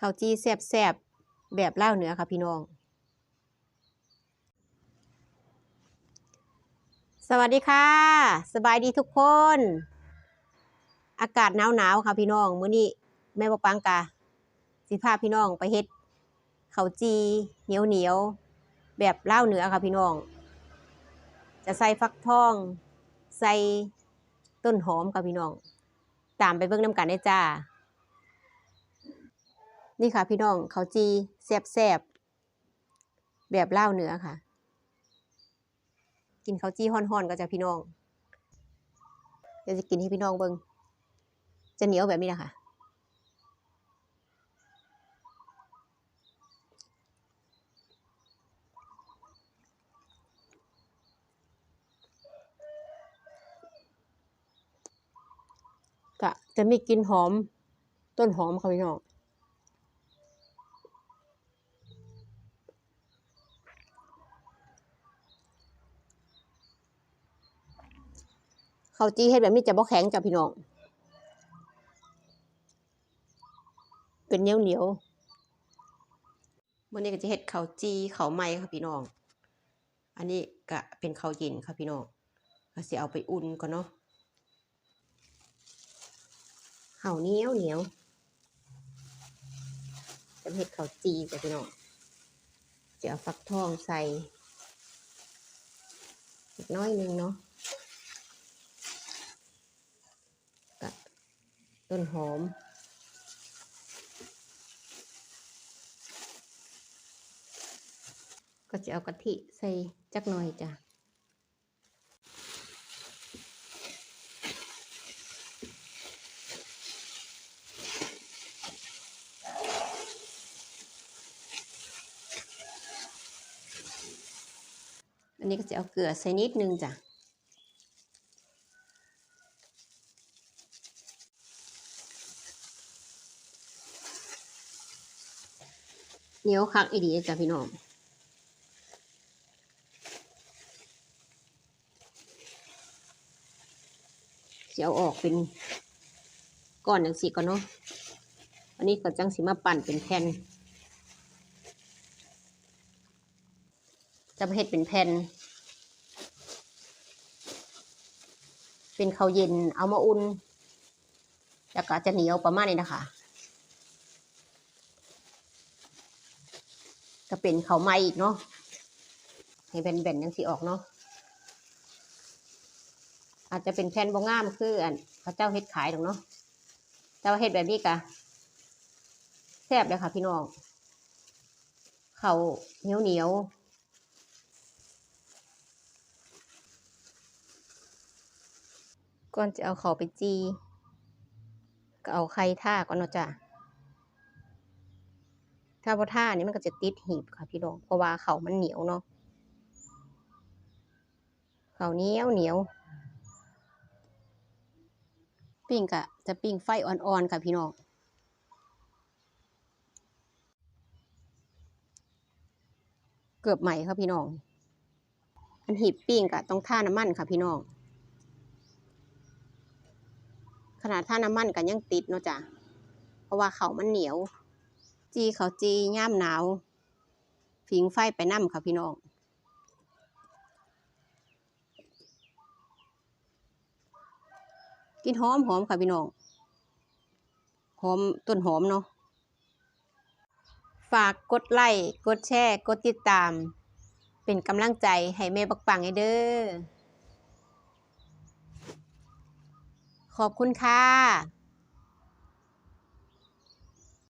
ข้าวจีแซ่บๆแบบเลาเหนือค่ะพี่น้อง สวัสดีค่ะ สบายดีทุกคน อากาศหนาวๆค่ะพี่น้องมื้อนี้แม่บอกปังกาสิพาพี่น้องไปเฮ็ดข้าวจีเหนียวเหนียวๆแบบเลาเหนือค่ะพี่น้อง จะใส่ฟักทอง ใส่ต้นหอมค่ะพี่น้อง ตามไปเบิ่งน้ำกันได้จ้า นี่ค่ะพี่น้องเข้าจีแซ่บแบบเลาเนื้อค่ะ กินเข้าจี้ฮ้อนๆก็จะพี่น้องเดี๋ยวจะกินให้พี่น้องเบิงจะเหนียวแบบนี้นะคะก็จะมีกลิ่นหอมต้นหอมค่ะพี่น้อง ข้าวจี้เฮ็ดแบบนี้จะบ่แข็งจ้ะพี่น้อง เป็นเหนียวเหนียวมื้อนี้ก็จะเฮ็ดข้าวจี้ข้าวไหม้ค่ะพี่น้อง อันนี้ก็เป็นข้าวเย็นค่ะพี่น้องก็สิเอาไปอุ่นก่อนเนาะข้าวเหนียวเหนียวจะเฮ็ดข้าวจีจ้ะพี่น้องจะเอาฟักทองใส่อีกน้อยหนึงเนาะ กับ ต้นหอม ก็จะเอากะทิใส่จักหน่อยจ้ะอันนี้ก็จะเอาเกลือใส่นิดนึงจ้ะ เหนียวคักอีดีจ้ะพี่น้องเสียวออกเป็นก้อนอย่างสีก่อนเนาะอันนี้ก็จังสีมาปั่นเป็นแผ่น จะเฮ็ดเป็นแผ่น เป็นข้าวเย็นเอามาอุ่น แล้วก็จะเหนียวประมาณนี้นะคะ ก็เป็นเขาไหม้อีกเนาะให้แบนๆยังสีออกเนาะอาจจะเป็นแผ่นบงงามคืออันพระเจ้าเฮ็ดขายดอกเนาะแต่ว่าเฮ็ดแบบนี้กะแซ่บเลยค่ะพี่น้องเขาเหนียวเหนียวก่อนจะเอาเขาไปจีก็เอาไข่ท่าก่อนเนาะจ้ะ ถ้าบ่ท่านี่มันก็จะติดหีบค่ะพี่น้องเพราะว่าเขามันเหนียวเนาะเขาเหนียวเหนียวปิ้งกะจะปิ้งไฟอ่อนๆค่ะพี่น้องเกือบใหม่ค่ะพี่น้อง อันหีบปิ้งกะต้องท่าน้ำมันค่ะพี่น้องขนาดท่าน้ำมันกันยังติดเนาะจ้ะ เพราะว่าเขามันเหนียว จีเขาจีย่ามหนาวผิงไฟไปนั่มค่ะพี่น้องกินหอมหอมค่ะพี่น้องหอมต้นหอมเนาะฝากกดไลค์กดแชร์กดติดตาม เป็นกำลังใจให้แม่บักปังให้เด้อขอบคุณค่ะ